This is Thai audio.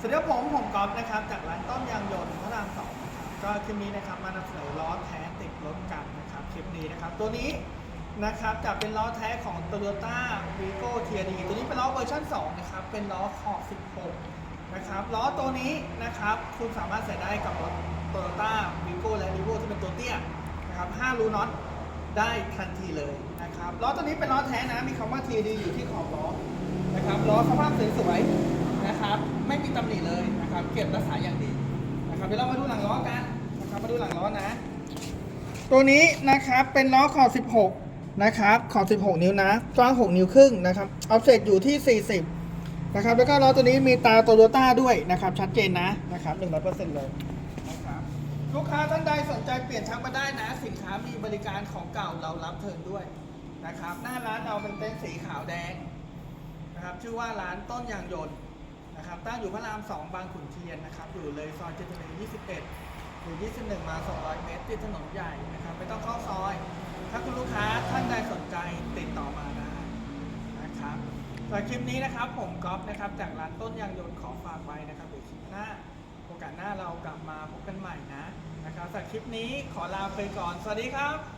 สวัสดีครับผมผมก๊อฟนะครับจากร้านต้อมยางยนต์พระรามสองนะครับก็คลิปนี้นะครับมานำเสนอล้อแท้ติดรถกันนะครับคลิปนี้นะครับ ตัวนี้นะครับจะเป็นล้อแท้ของ Toyota Vigo TRD ตัวนี้เป็นล้อเวอร์ชัน2นะครับเป็นล้อขอบ 16 นะครับล้อตัวนี้นะครับคุณสามารถใส่ได้กับรถ Toyota Vigo และ r e v o ที่เป็นตัวเตี้ยนะครับ5รูน็อตได้ทันทีเลยนะครับล้อตัวนี้เป็นล้อแท้นะมีคำว่า TRD อยู่ที่ขอบล้อนะครับล้อสภาพสวยๆ นะครับ ไม่มีตำหนิเลยนะครับ เก็บรักษาอย่างดีนะครับเดี๋ยวเรามาดูหลังล้อกันนะครับมาดูหลังล้อนะ ตัวนี้นะครับเป็นล้อขอบ16 นะครับขอบ16 นิ้วนะกว้าง 6 นิ้วครึ่งนะครับออฟเซตอยู่ที่ 40 นะครับ แล้วก็ล้อตัวนี้มีตาโตโยต้าด้วยนะครับ ชัดเจนนะนะครับ100%เลยนะครับลูกค้าท่านใดสนใจเปลี่ยนชักมาได้นะ สินค้ามีบริการของเก่าเรารับเทิร์นด้วยนะครับ หน้าร้านเราเป็นเต็นท์สีขาวแดงนะครับ ชื่อว่าร้านต้นยางยนต์ นะครับตั้งอยู่พระราม 2 บางขุนเทียนนะครับอยู่เลยซอยเจริญ21 หรือ 21 มา 200 เมตรติดถนนใหญ่นะครับไม่ต้องเข้าซอย ถ้าคุณลูกค้าท่านใดสนใจติดต่อมาได้นะครับสำหรับคลิปนี้นะครับผมก๊อฟนะครับจากร้านต้นยางยนต์ขอฝากไว้นะครับเดี๋ยวคลิปหน้าโอกาสหน้าเรากลับมาพบกันใหม่นะนะครับสำหรับคลิปนี้ขอลาไปก่อน สวัสดีครับ